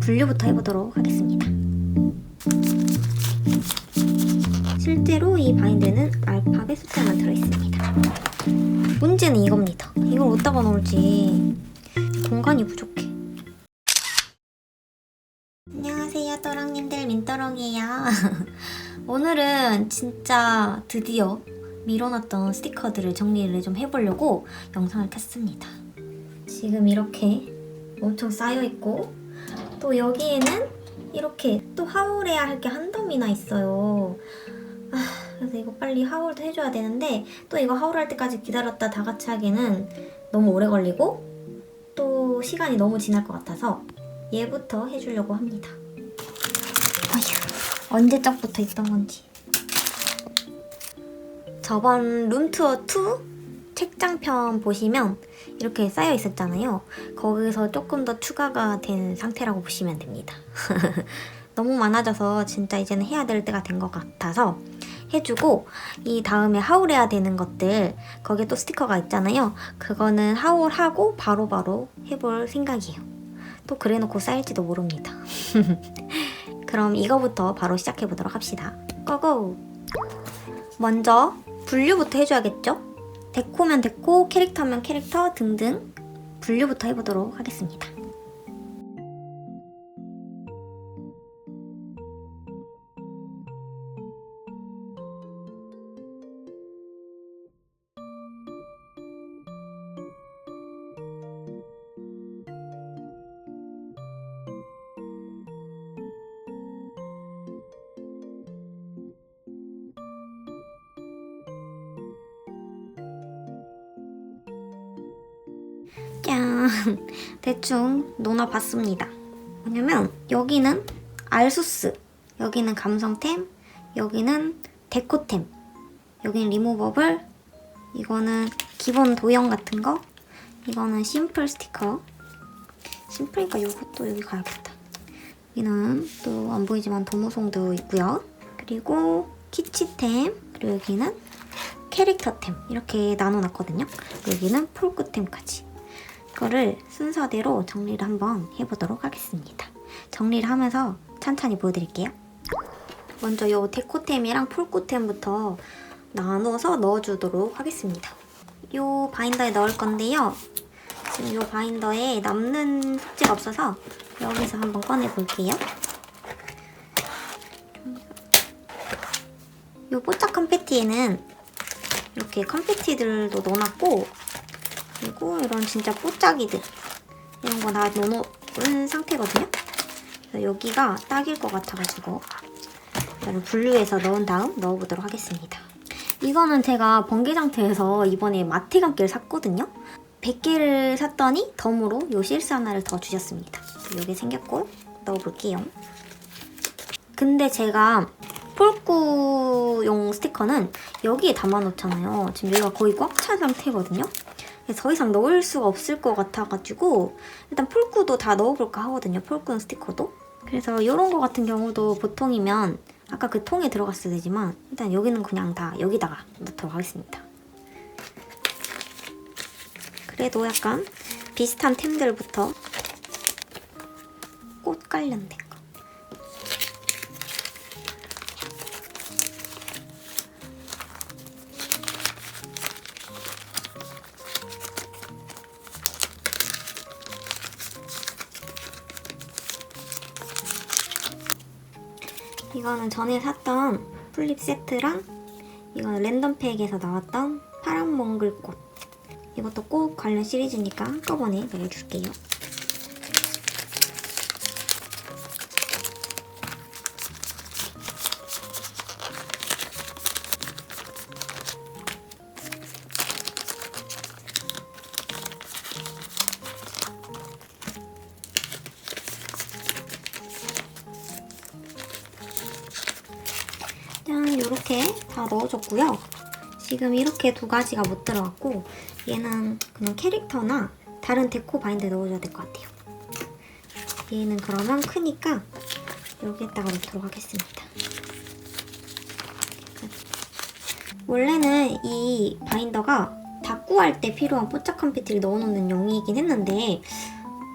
분류부터 해보도록 하겠습니다. 실제로 이 바인드는 알파벳 숫자만 들어있습니다. 문제는 이겁니다. 이걸 어디다가 넣을지 공간이 부족해. 안녕하세요, 또랑님들 민또랑이에요. 오늘은 진짜 드디어 밀어놨던 스티커들을 정리를 좀 해보려고 영상을 켰습니다. 지금 이렇게 엄청 쌓여있고 또 여기에는 이렇게 또 하울해야 할 게 한 덤이나 있어요. 아, 그래서 이거 빨리 하울도 해줘야 되는데 또 이거 하울할 때까지 기다렸다 다 같이 하기는 너무 오래 걸리고 또 시간이 너무 지날 것 같아서 얘부터 해주려고 합니다. 어휴, 언제 적부터 있던 건지. 저번 룸투어 2 책장편 보시면 이렇게 쌓여 있었잖아요. 거기서 조금 더 추가가 된 상태라고 보시면 됩니다. 너무 많아져서 진짜 이제는 해야 될 때가 된 것 같아서 해주고 이 다음에 하울해야 되는 것들 거기에 또 스티커가 있잖아요. 그거는 하울하고 바로바로 해볼 생각이에요. 또 그래놓고 쌓일지도 모릅니다. 그럼 이거부터 바로 시작해 보도록 합시다. 고고! 먼저 분류부터 해줘야겠죠? 데코면 데코, 캐릭터면 캐릭터 등등 분류부터 해보도록 하겠습니다. 짠! 대충 논아봤습니다. 뭐냐면 여기는 알수스, 여기는 감성템, 여기는 데코템, 여기는 리무버블, 이거는 기본 도형 같은 거, 이거는 심플 스티커. 심플이니까 이것도 여기 가야겠다. 여기는 또 안 보이지만 도무송도 있고요. 그리고 키치템, 그리고 여기는 캐릭터템 이렇게 나눠놨거든요. 여기는 폴크템까지. 이거를 순서대로 정리를 한번 해보도록 하겠습니다. 정리를 하면서 천천히 보여드릴게요. 먼저 요 데코템이랑 폴코템부터 나눠서 넣어주도록 하겠습니다. 요 바인더에 넣을 건데요. 지금 요 바인더에 남는 숙제가 없어서 여기서 한번 꺼내볼게요. 요 뽀짝 컴패티에는 이렇게 컴패티들도 넣어놨고 그리고 이런 진짜 뽀짝이들 이런 거 다 넣어놓은 상태거든요. 여기가 딱일 것 같아가지고 이거를 분류해서 넣은 다음 넣어보도록 하겠습니다. 이거는 제가 번개 상태에서 이번에 마티감기를 샀거든요. 100개를 샀더니 덤으로 요 실스 하나를 더 주셨습니다. 이게 생겼고 넣어볼게요. 근데 제가 폴꾸용 스티커는 여기에 담아놓잖아요. 지금 여기가 거의 꽉 찬 상태거든요. 더 이상 넣을 수가 없을 것 같아가지고 일단 폴꾸도 다 넣어볼까 하거든요. 폴꾸 스티커도. 그래서 이런 거 같은 경우도 보통이면 아까 그 통에 들어갔어야 되지만 일단 여기는 그냥 다 여기다가 넣도록 하겠습니다. 그래도 약간 비슷한 템들부터 꽃 관련된 이거는 전에 샀던 플립 세트랑 이거는 랜덤팩에서 나왔던 파란 몽글꽃 이것도 꽃 관련 시리즈니까 한꺼번에 넣어줄게요. 다 넣어줬고요. 지금 이렇게 두 가지가 못 들어갔고 얘는 그냥 캐릭터나 다른 데코 바인드에 넣어줘야 될 것 같아요. 얘는 그러면 크니까 여기에다가 넣도록 하겠습니다. 원래는 이 바인더가 닦고 할때 필요한 뽀짝 컴피트를 넣어놓는 용이긴 했는데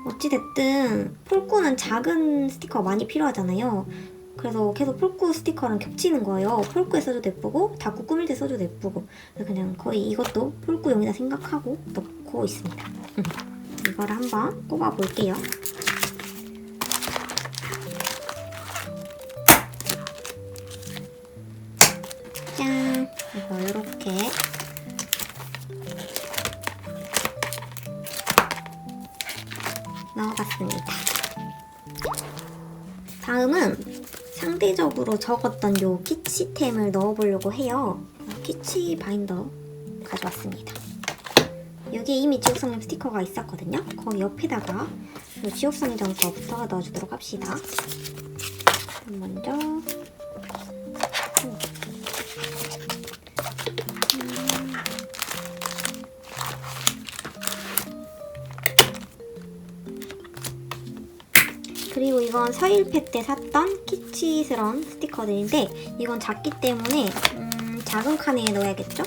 어찌됐든 폴꾸는 작은 스티커가 많이 필요하잖아요. 그래서 계속 폴꾸 스티커랑 겹치는 거예요. 폴꾸에 써줘도 예쁘고 다꾸 꾸밀 때 써줘도 예쁘고 그래서 그냥 거의 이것도 폴꾸용이다 생각하고 넣고 있습니다. 음. 이거를 한번 꼽아 볼게요. 짠! 이거 이렇게 상대적으로 적었던 요 키치템을 넣어보려고 해요. 키치 바인더 가져왔습니다. 여기에 이미 지옥성님 스티커가 있었거든요. 거기 옆에다가 요 지옥성전 거부터 넣어주도록 합시다. 먼저 그리고 이건 서일패 때 샀던 키치스런 스티커들인데 이건 작기 때문에 음, 작은 칸에 넣어야겠죠?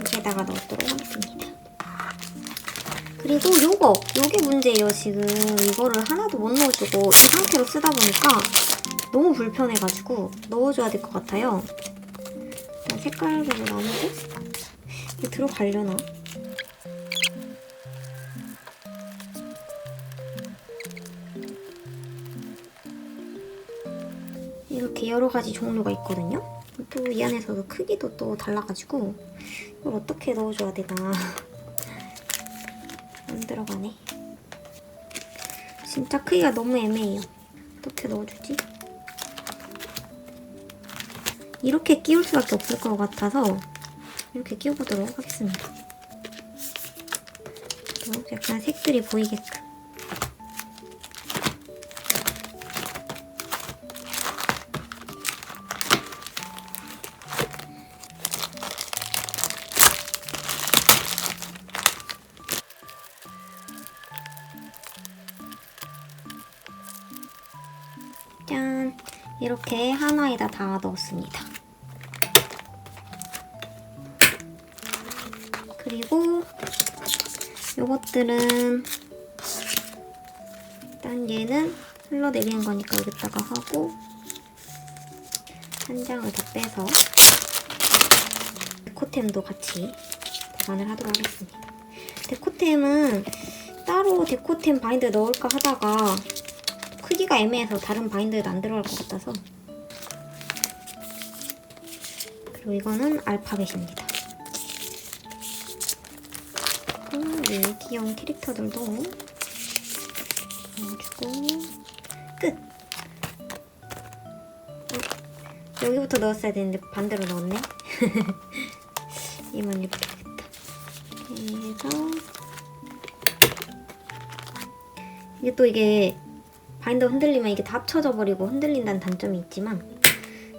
여기에다가 넣도록 하겠습니다. 그리고 요거, 요게 문제예요 지금 이거를 하나도 못 넣어주고 이 상태로 쓰다 보니까 너무 불편해가지고 넣어줘야 될 것 같아요. 색깔별로 나누고 들어가려나? 여러 가지 종류가 있거든요. 또 이 안에서도 크기도 또 달라가지고 이걸 어떻게 넣어줘야 되나 안 들어가네. 진짜 크기가 너무 애매해요. 어떻게 넣어주지? 이렇게 끼울 수밖에 없을 것 같아서 이렇게 끼워보도록 하겠습니다. 또 약간 색들이 보이게끔. 이렇게 하나에다 다 넣었습니다. 그리고 요것들은 일단 얘는 흘러내리는 거니까 여기다가 하고 한 장을 더 빼서 데코템도 같이 보관을 하도록 하겠습니다. 데코템은 따로 데코템 바인드 넣을까 하다가 크기가 애매해서 다른 바인드에도 안 들어갈 것 같아서. 그리고 이거는 알파벳입니다. 그리고 이 귀여운 캐릭터들도 넣어주고. 끝! 어, 여기부터 넣었어야 되는데 반대로 넣었네. 이만 이렇게 하겠다. 그래서 이게 또 이게 바인더 흔들리면 이게 다 합쳐져 버리고 흔들린다는 단점이 있지만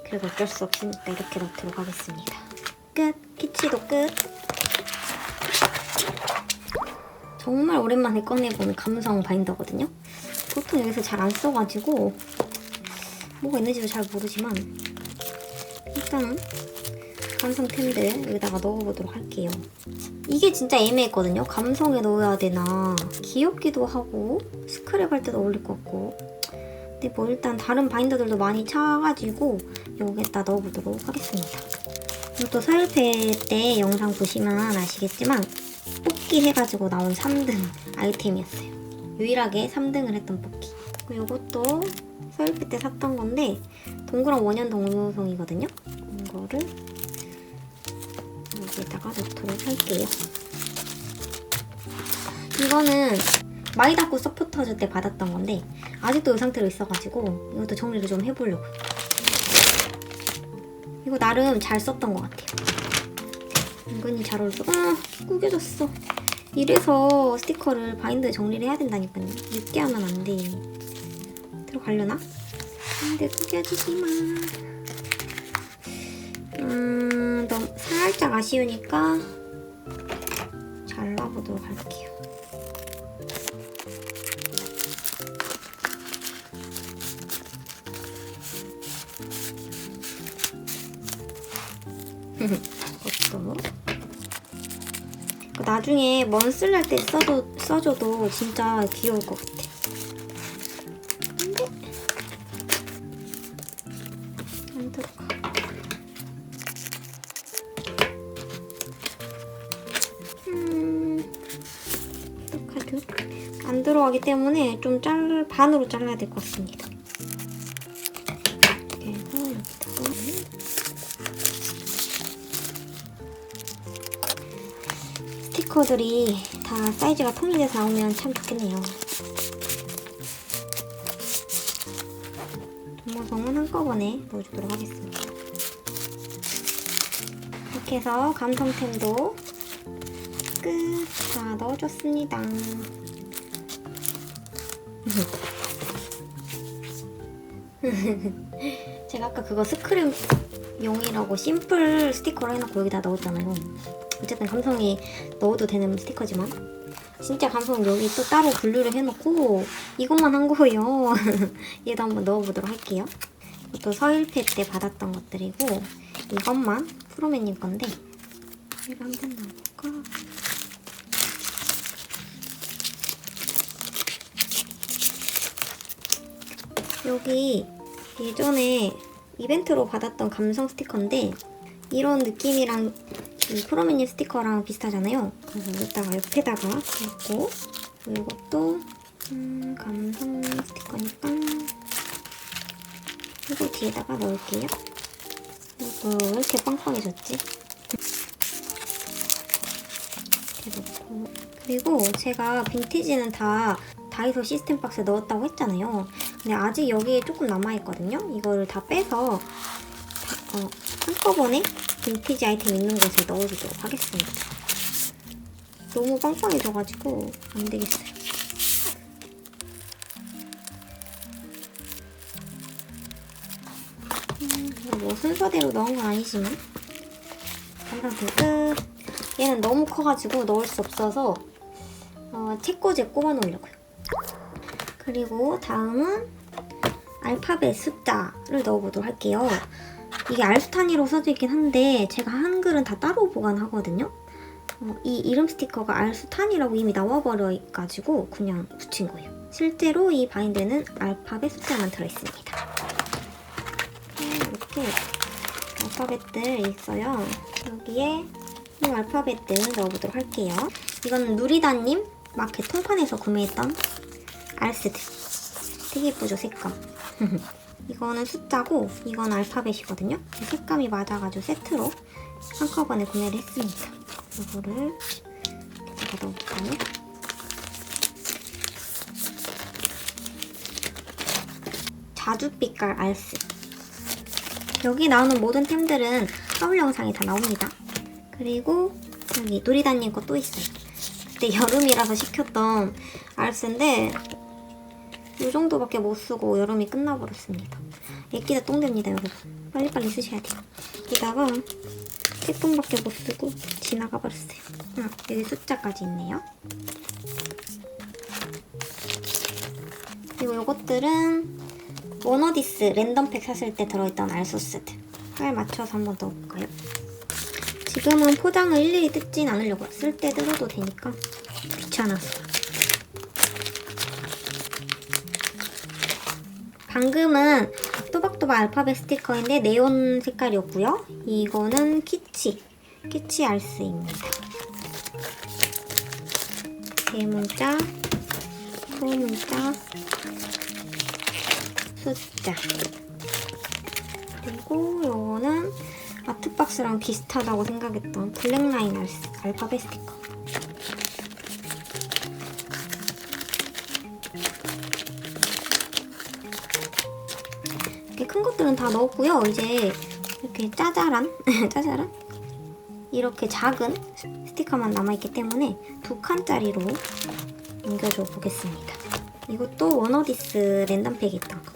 그래도 어쩔 수 없으니까 이렇게 넣도록 하겠습니다. 끝! 키치도 끝! 정말 오랜만에 꺼내보는 감성 바인더거든요. 보통 여기서 잘 안 써가지고 뭐가 있는지도 잘 모르지만 일단은 감성템들 여기다가 넣어보도록 할게요. 이게 진짜 애매했거든요. 감성에 넣어야 되나 귀엽기도 하고 스크랩 할 때도 어울릴 것 같고 근데 뭐 일단 다른 바인더들도 많이 차가지고 여기에다 넣어보도록 하겠습니다. 이것도 서열패 때 영상 보시면 아시겠지만 뽑기 해가지고 나온 3등 아이템이었어요. 유일하게 3등을 했던 뽑기. 이것도 서열패 때 샀던 건데 동그란 원형 동호송이거든요. 이거를 여기에다가 넣도록 할게요. 이거는 마이다쿠 서포터즈 때 받았던 건데 아직도 이 상태로 있어가지고 이것도 정리를 좀 해보려고 이거 나름 잘 썼던 것 같아요. 은근히 잘 어울려 아 구겨졌어. 이래서 스티커를 바인드에 정리를 해야 된다니까요. 늦게 하면 안돼. 들어가려나? 안돼 구겨지지마. 음 살짝 아쉬우니까 잘라보도록 할게요 이것도 나중에 먼슬 날때 써도, 써줘도 진짜 귀여울 것 같아. 때문에 좀 잘, 반으로 잘라야 될 것 같습니다. 그래서 여기다가 스티커들이 다 사이즈가 통일돼서 나오면 참 좋겠네요. 도모성은 한꺼번에 넣어주도록 하겠습니다. 이렇게 해서 감성템도 끝 다 넣어줬습니다. 제가 아까 그거 스크림 용이라고 심플 스티커로 해놓고 여기다 넣었잖아요. 어쨌든 감성이 넣어도 되는 스티커지만 진짜 감성 여기 또 따로 분류를 해놓고 이것만 한 거예요. 얘도 한번 넣어보도록 할게요. 이것도 서일패 때 받았던 것들이고 이것만 프로맨님 건데 이거 한번 넣어볼까? 여기 예전에 이벤트로 받았던 감성 스티커인데 이런 느낌이랑 이 프로미니 스티커랑 비슷하잖아요. 그래서 여기다가 옆에다가 넣고 이것도 음, 감성 스티커니까 이거 뒤에다가 넣을게요. 이거 왜 이렇게 빵빵해졌지? 이렇게 넣고 그리고 제가 빈티지는 다 다이소 시스템 박스에 넣었다고 했잖아요. 근데 아직 여기에 조금 남아있거든요. 이거를 다 빼서 다, 어, 한꺼번에 빈티지 아이템 있는 곳에 넣어주도록 하겠습니다. 너무 빵빵해져가지고 안 되겠어요. 음, 뭐 순서대로 넣은 건 아니지만 감상품 끝. 얘는 너무 커가지고 넣을 수 없어서 어, 책꽂이에 꼽아 놓으려고요. 그리고 다음은 알파벳 숫자를 넣어보도록 할게요. 이게 알스타니로 써져 있긴 한데 제가 한글은 다 따로 보관하거든요. 어, 이 이름 스티커가 알스탄이라고 이미 나와버려가지고 그냥 붙인 거예요. 실제로 이 바인드는 알파벳 숫자만 들어있습니다. 음, 이렇게 알파벳들 있어요. 여기에 이 알파벳들 넣어보도록 할게요. 이거는 누리다님 마켓 통판에서 구매했던 알스드. 되게 예쁘죠, 색감. 이거는 숫자고 이건 알파벳이거든요. 색감이 맞아가지고 세트로 한꺼번에 구매를 했습니다. 이거를 여기다 넣어볼까요? 자주빛깔 알스. 여기 나오는 모든 템들은 하울 영상에 다 나옵니다. 그리고 여기 누리다님 거 또 있어요. 그때 여름이라서 시켰던 알스인데 이 정도밖에 못 쓰고 여름이 끝나버렸습니다. 애기다 똥됩니다, 여러분. 빨리빨리 쓰셔야 돼요. 여기다가 제품밖에 못 쓰고 지나가 버렸어요. 아, 여기 숫자까지 있네요. 그리고 이것들은 워너디스 랜덤팩 샀을 때 들어있던 알소스들. 깔 맞춰서 한번 넣어볼까요? 지금은 포장을 일일이 뜯진 않으려고요. 쓸때 뜯어도 되니까 귀찮아서. 방금은 또박또박 알파벳 스티커인데 네온 색깔이었고요. 이거는 키치, 키치 알스입니다. 대문자, 소문자, 숫자. 그리고 이거는 아트박스랑 비슷하다고 생각했던 블랙라인 알스, 알파벳 스티커. 다 넣었고요. 이제 이렇게 짜잘한, 짜잘한? 이렇게 작은 스티커만 남아있기 때문에 두 칸짜리로 옮겨줘 보겠습니다. 이것도 워너디스 랜덤팩에 있던 거.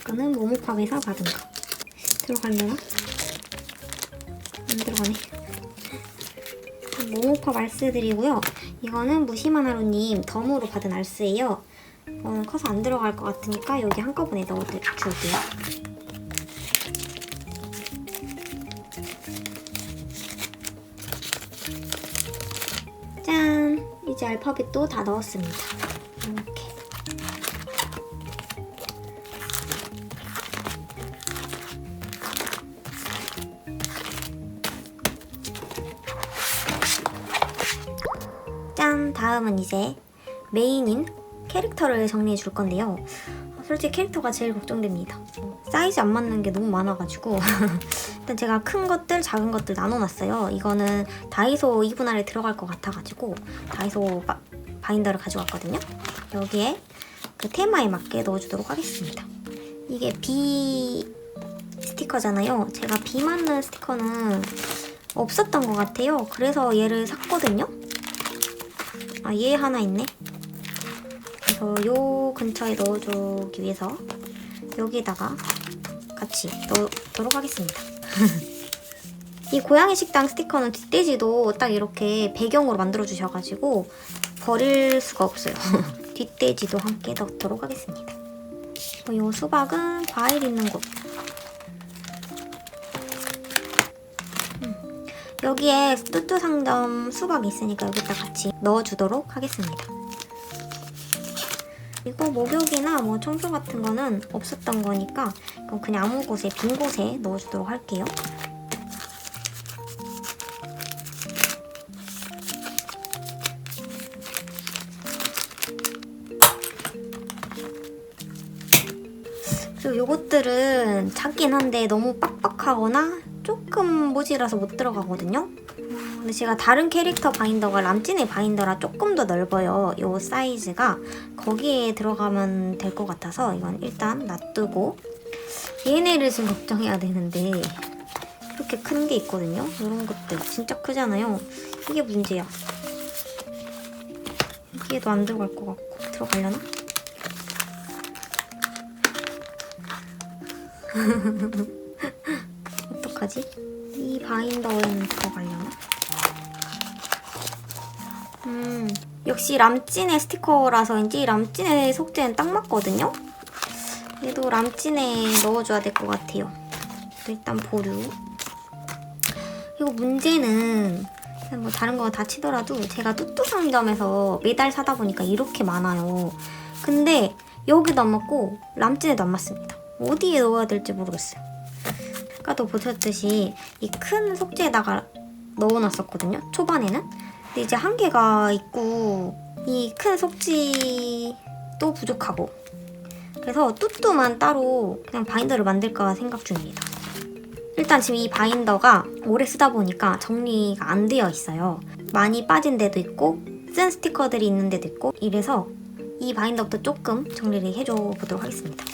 이거는 모모팝에서 받은 거. 들어갈려나? 안 들어가네. 모모팝 알스들이고요. 이거는 무심한 하루님 덤으로 받은 알스예요. 어, 커서 안 들어갈 것 같으니까 여기 한꺼번에 넣어줄게요. 짠! 이제 알파벳도 다 넣었습니다. 이렇게. 짠! 다음은 이제 메인인 캐릭터를 정리해 줄 건데요. 솔직히 캐릭터가 제일 걱정됩니다. 사이즈 안 맞는 게 너무 많아가지고 일단 제가 큰 것들, 작은 것들 나눠놨어요. 이거는 다이소 2분할에 들어갈 것 같아가지고 다이소 바, 바인더를 가져왔거든요. 여기에 그 테마에 맞게 넣어주도록 하겠습니다. 이게 비 스티커잖아요. 제가 비 맞는 스티커는 없었던 것 같아요. 그래서 얘를 샀거든요. 아, 얘 하나 있네. 그래서 요 근처에 넣어주기 위해서 여기다가 같이 넣도록 하겠습니다. 이 고양이 식당 스티커는 뒷돼지도 딱 이렇게 배경으로 만들어 주셔가지고 버릴 수가 없어요. 뒷돼지도 함께 넣도록 하겠습니다. 이 수박은 과일 있는 곳. 음, 여기에 뚜뚜 상점 수박이 있으니까 여기다 같이 넣어주도록 하겠습니다. 이거 목욕이나 뭐 청소 같은 거는 없었던 거니까 그냥 아무 곳에 빈 곳에 넣어주도록 할게요. 그리고 요것들은 작긴 한데 너무 빡빡하거나 조금 모질라서 못 들어가거든요. 음, 근데 제가 다른 캐릭터 바인더가 람찐의 바인더라 조금 더 넓어요. 요 사이즈가 거기에 들어가면 될 것 같아서 이건 일단 놔두고 얘네를 지금 걱정해야 되는데 이렇게 큰 게 있거든요. 이런 것들 진짜 크잖아요. 이게 문제야. 여기에도 안 들어갈 것 같고 들어가려나? 어떡하지? 이 바인더에는 들어가려나? 음, 역시 람찐의 스티커라서인지 람찐의 속재는 딱 맞거든요? 얘도 람찐에 넣어줘야 될 것 같아요. 일단 보류. 이거 문제는 뭐 다른 거 다 치더라도 제가 뚜뚜 상점에서 매달 사다 보니까 이렇게 많아요. 근데 여기도 안 맞고 람찐에도 안 맞습니다. 어디에 넣어야 될지 모르겠어요. 아까도 보셨듯이 이 큰 속재에다가 넣어놨었거든요. 초반에는. 근데 이제 한 개가 있고 이 큰 속지도 부족하고 그래서 뚜뚜만 따로 그냥 바인더를 만들까 생각 중입니다. 일단 지금 이 바인더가 오래 쓰다 보니까 정리가 안 되어 있어요. 많이 빠진 데도 있고 쓴 스티커들이 있는 데도 있고 이래서 이 바인더부터 조금 정리를 해줘 보도록 하겠습니다.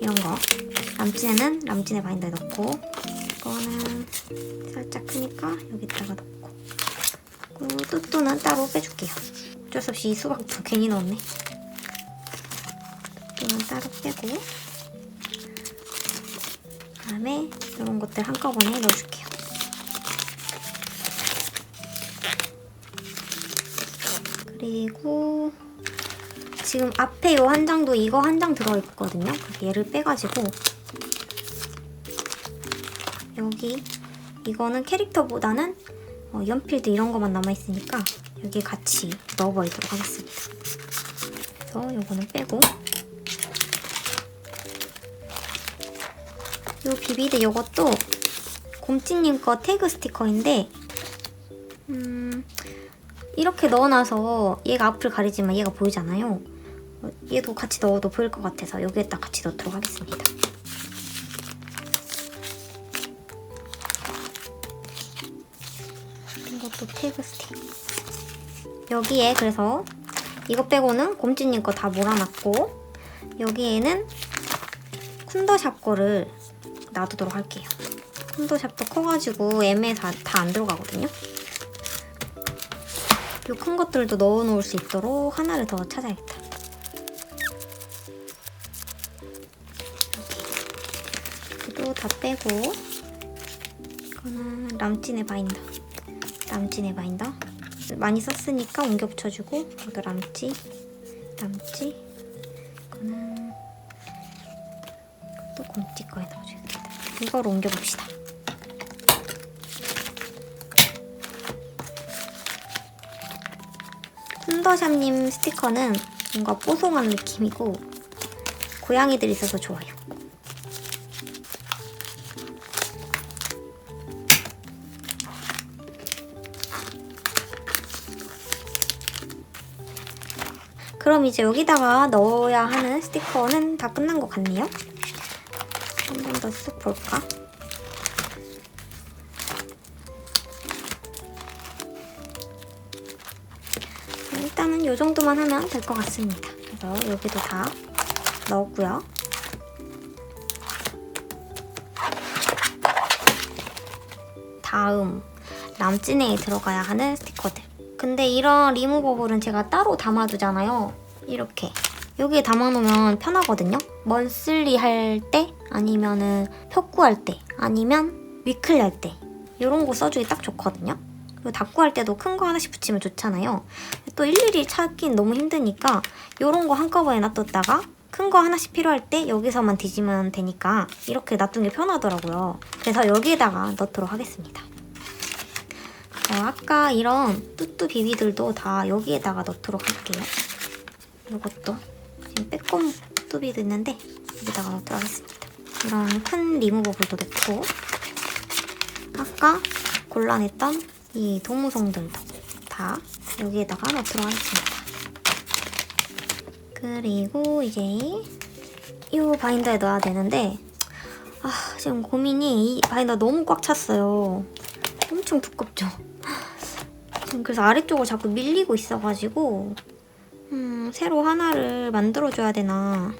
이런 거 람찐에는 람찐의 바인더에 넣고 이거는 살짝 크니까 여기다가 넣고 그리고 뚜뚜는 따로 빼줄게요. 어쩔 수 없이 이 수박도 괜히 넣었네. 뚜뚜는 따로 빼고 그다음에 이런 것들 한꺼번에 넣어줄게요. 그리고 지금 앞에 이한 장도 이거 한 장 들어있거든요. 얘를 빼가지고 여기 이거는 캐릭터보다는 어, 연필도 이런 것만 남아있으니까 여기 같이 넣어버리도록 하겠습니다. 그래서 이거는 빼고 이 비비드 이것도 곰찌님 거 태그 스티커인데 음, 이렇게 넣어놔서 얘가 앞을 가리지만 얘가 보이잖아요. 어, 얘도 같이 넣어도 보일 것 같아서 여기에다 같이 넣도록 하겠습니다. 태그 스틱. 여기에 그래서 이거 빼고는 곰찌님 거 다 몰아놨고 여기에는 쿤더샵 거를 놔두도록 할게요. 쿤더샵도 커가지고 애매해 다안 들어가거든요. 이큰 것들도 넣어놓을 수 있도록 하나를 더 찾아야겠다. 이것도 다 빼고 이거는 람찐의 바인더. 람찐의 바인더. 많이 썼으니까 옮겨 붙여주고 이것도 람찌, 람찌. 이거는 또 곰찌 거에 넣어주겠다. 이걸 옮겨 봅시다. hun더샵님 스티커는 뭔가 뽀송한 느낌이고 고양이들 있어서 좋아요. 그럼 이제 여기다가 넣어야 하는 스티커는 다 끝난 것 같네요. 한 번 더 쓱 볼까? 일단은 이 정도만 하면 될 것 같습니다. 그래서 여기도 다 넣었고요. 다음 남진에 들어가야 하는 스티커들. 근데 이런 리무버블은 제가 따로 담아두잖아요. 이렇게 여기에 담아놓으면 편하거든요. 먼슬리 할 때, 아니면은 표구 할 때, 아니면 위클리 할 때. 이런 거 써주기 딱 좋거든요. 그리고 닦고 할 때도 큰 거 하나씩 붙이면 좋잖아요. 또 일일이 찾긴 너무 힘드니까 이런 거 한꺼번에 놔뒀다가 큰 거 하나씩 필요할 때 여기서만 뒤지면 되니까 이렇게 놔둔 게 편하더라고요. 그래서 여기에다가 넣도록 하겠습니다. 어, 아까 이런 뚜뚜 비비들도 다 여기에다가 넣도록 할게요. 이것도 지금 빼꼼 뚜비도 있는데 여기다가 넣도록 하겠습니다. 이런 큰 리무버블도 넣고 아까 골라냈던 이 도무송들도 다 여기에다가 넣도록 하겠습니다. 그리고 이제 이 바인더에 넣어야 되는데 아 지금 고민이 이 바인더 너무 꽉 찼어요. 엄청 두껍죠? 지금 그래서 아래쪽을 자꾸 밀리고 있어가지고 음, 새로 하나를 만들어줘야 되나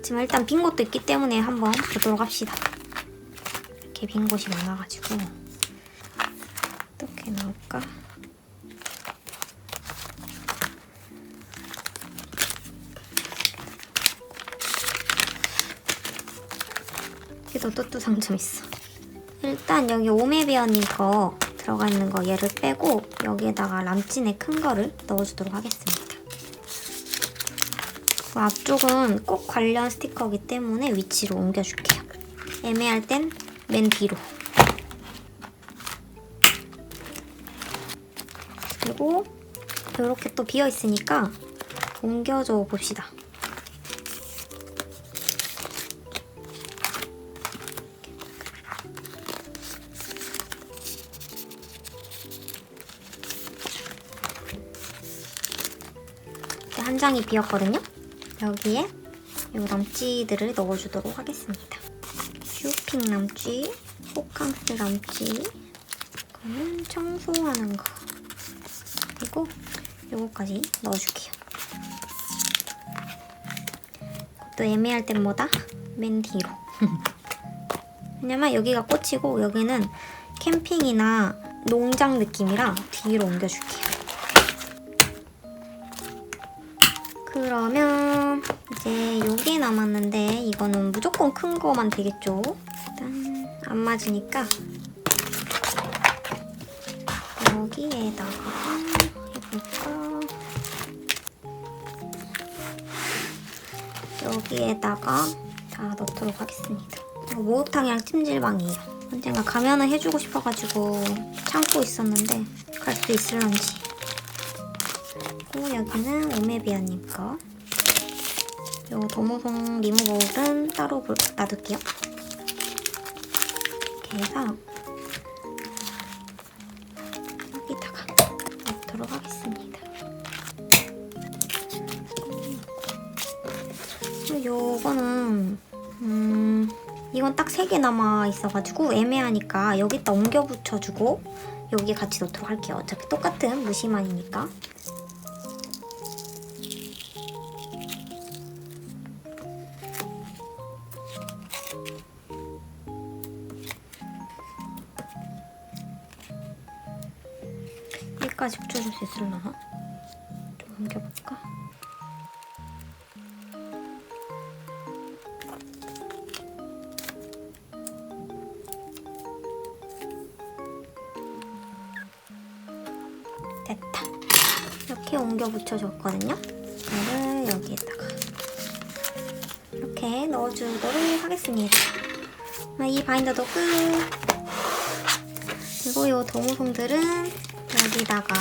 지금 일단 빈 곳도 있기 때문에 한번 보도록 합시다. 이렇게 빈 곳이 많아가지고 어떻게 나올까? 여기도 또또 상점 있어. 일단 여기 오메비언님 거 들어가 있는 거 얘를 빼고 여기에다가 람찐의 큰 거를 넣어주도록 하겠습니다. 그 앞쪽은 꼭 관련 스티커이기 때문에 위치로 옮겨줄게요. 애매할 땐 맨 뒤로. 그리고 이렇게 또 비어 있으니까 옮겨줘 봅시다. 이렇게 한 장이 비었거든요. 여기에 이 남찌들을 넣어주도록 하겠습니다. 슈핑 남찌, 호캉스 남찌, 이거는 청소하는 거. 그리고 요거까지 넣어줄게요. 또 애매할 땐 뭐다? 맨 뒤로. 왜냐면 여기가 꽃이고 여기는 캠핑이나 농장 느낌이라 뒤로 옮겨줄게 남았는데 이거는 무조건 큰 거만 되겠죠? 일단 안 맞으니까 여기에다가 해볼까? 여기에다가 다 넣도록 하겠습니다. 이거 목욕탕이랑 찜질방이에요. 언젠가 가면은 해주고 싶어가지고 참고 있었는데 갈 수 있을런지. 그리고 여기는 오메비아님 거. 요 도무송 리무볼은 따로 볼- 놔둘게요. 이렇게 해서 여기다가 넣도록 하겠습니다. 요거는 음 이건 딱세개 남아 있어가지고 애매하니까 여기다 옮겨 붙여주고 여기에 같이 넣도록 할게요. 어차피 똑같은 무심한이니까. 여기까지 붙여줄 수 있을려나? 좀 옮겨볼까? 됐다. 이렇게 옮겨 붙여줬거든요. 이거를 여기에다가 이렇게 넣어주도록 하겠습니다. 아, 이 바인더도 끝. 그리고 이 도무송들은 여기다가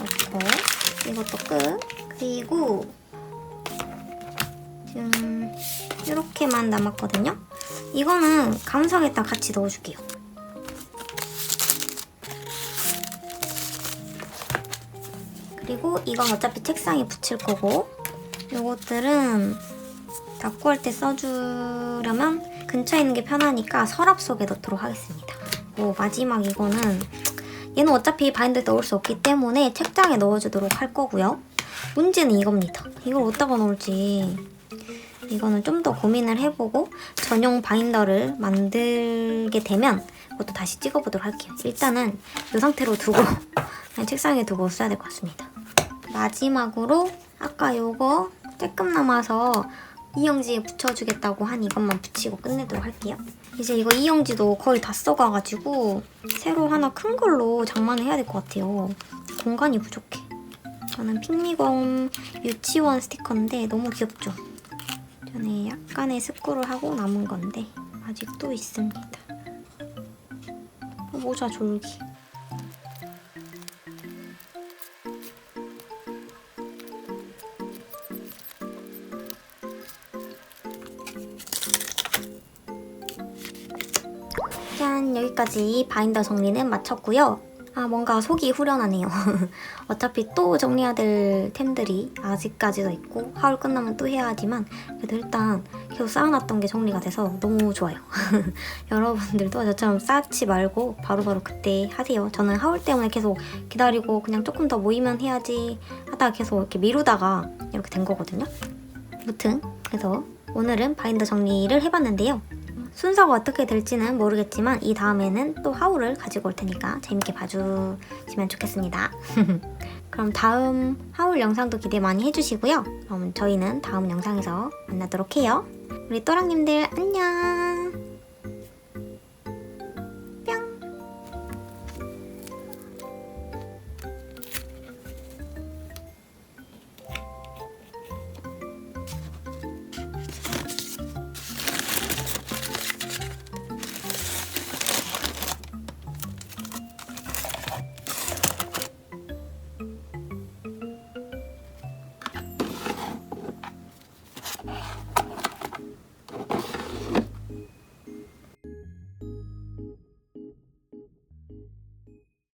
넣고 거 이것도 끝. 그리고 지금 이렇게만 남았거든요. 이거는 감성에다 같이 넣어줄게요. 그리고 이건 어차피 책상에 붙일 거고 요것들은 닦고 할 때 써주려면 근처에 있는 게 편하니까 서랍 속에 넣도록 하겠습니다. 그리고 마지막 이거는 얘는 어차피 바인드에 넣을 수 없기 때문에 책장에 넣어주도록 할 거고요. 문제는 이겁니다. 이걸 어디다가 넣을지 이거는 좀 더 고민을 해보고 전용 바인더를 만들게 되면 그것도 다시 찍어보도록 할게요. 일단은 이 상태로 두고 책상에 두고 써야 될 것 같습니다. 마지막으로 아까 요거 조금 남아서 이영지에 붙여주겠다고 한 이것만 붙이고 끝내도록 할게요. 이제 이거 이영지도 거의 다 써가가지고 새로 하나 큰 걸로 장만을 해야 될 것 같아요. 공간이 부족해. 저는 핑미검 유치원 스티커인데 너무 귀엽죠? 전에 약간의 습구를 하고 남은 건데 아직도 있습니다. 어, 모자 졸기. 여기까지 바인더 정리는 마쳤고요. 아 뭔가 속이 후련하네요. 어차피 또 정리해야 될 템들이 아직까지도 있고 하울 끝나면 또 해야 하지만 그래도 일단 계속 쌓아놨던 게 정리가 돼서 너무 좋아요. 여러분들도 저처럼 쌓지 말고 바로바로 그때 하세요. 저는 하울 때문에 계속 기다리고 그냥 조금 더 모이면 해야지 하다가 계속 이렇게 미루다가 이렇게 된 거거든요. 무튼 그래서 오늘은 바인더 정리를 해봤는데요. 순서가 어떻게 될지는 모르겠지만 이 다음에는 또 하울을 가지고 올 테니까 재밌게 봐주시면 좋겠습니다. 그럼 다음 하울 영상도 기대 많이 해주시고요. 그럼 저희는 다음 영상에서 만나도록 해요. 우리 또랑님들 안녕!